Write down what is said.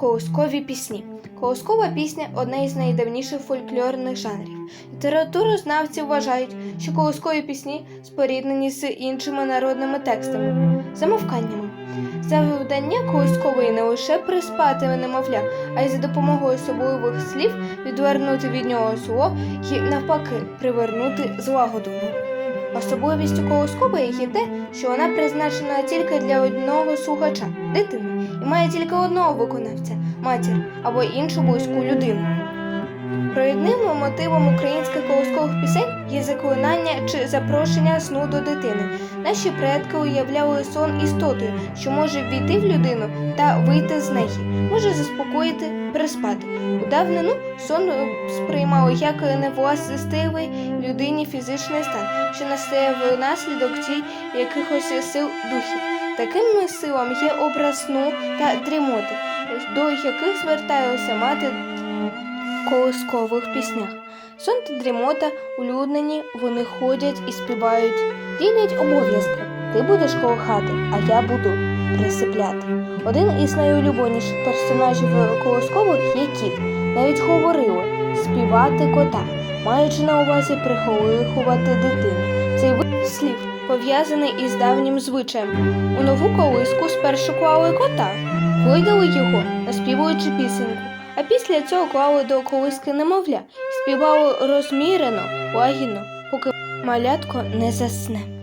Колоскові пісні. Колоскова пісня одна із найдавніших фольклорних жанрів. Літературознавці вважають, що колоскові пісні споріднені з іншими народними текстами, замовканнями. Завдання колоскової не лише приспати немовля, а й за допомогою особливих слів відвернути від нього зло і навпаки привернути злагоду. Особливістю колоскової є те, що вона призначена тільки для одного слухача дитини, і має тільки одного виконавця матір або іншу близьку людину. Провідним мотивом українських колоскових пісень є заклинання чи запрошення сну до дитини. Наші предки уявляли сон істотою, що може ввійти в людину та вийти з неї, може заспокоїти, приспати. У давнину сон е, сприймали як невластивий людині фізичний стан, що настає внаслідок дій якихось сил духів. Таким силам є образ сну та дрімоти, до яких зверталася мати в колискових піснях. Сон та дрімота улюднені, вони ходять і співають, ділять обов'язки. Ти будеш колохати, а я буду присипляти. Один із найулюбленіших персонажів колоскових є кіт. Навіть говорили співати кота, маючи на увазі прихолихувати дитину. Цей вид слів пов'язаний із давнім звичаєм. У нову колиску спершу клали кота, видали його, наспівуючи пісеньку, а після цього клали до колиски немовля співали розмірено, лагідно, поки малятко не засне.